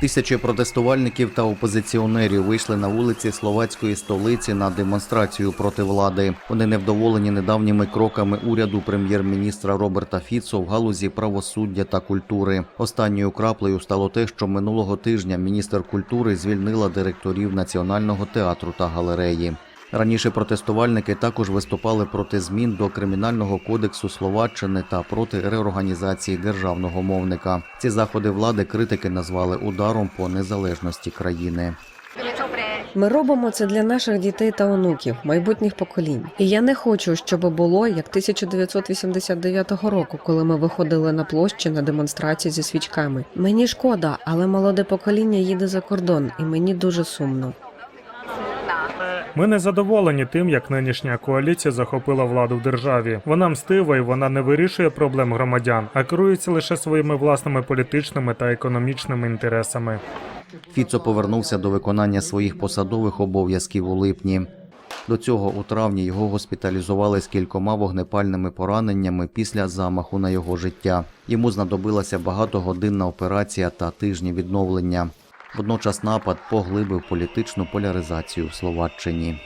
Тисячі протестувальників та опозиціонерів вийшли на вулиці словацької столиці на демонстрацію проти влади. Вони невдоволені недавніми кроками уряду прем'єр-міністра Роберта Фіцо в галузі правосуддя та культури. Останньою краплею стало те, що минулого тижня міністр культури звільнила директорів національного театру та галереї. Раніше протестувальники також виступали проти змін до кримінального кодексу Словаччини та проти реорганізації державного мовника. Ці заходи влади критики назвали ударом по незалежності країни. Ми робимо це для наших дітей та онуків, майбутніх поколінь. І я не хочу, щоб було як 1989 року, коли ми виходили на площі на демонстрації зі свічками. Мені шкода, але молоде покоління їде за кордон, і мені дуже сумно. Ми не задоволені тим, як нинішня коаліція захопила владу в державі. Вона мстива і вона не вирішує проблем громадян, а керується лише своїми власними політичними та економічними інтересами. Фіцо повернувся до виконання своїх посадових обов'язків у липні. До цього у травні його госпіталізували з кількома вогнепальними пораненнями після замаху на його життя. Йому знадобилася багатогодинна операція та тижні відновлення. Водночас напад поглибив політичну поляризацію в Словаччині.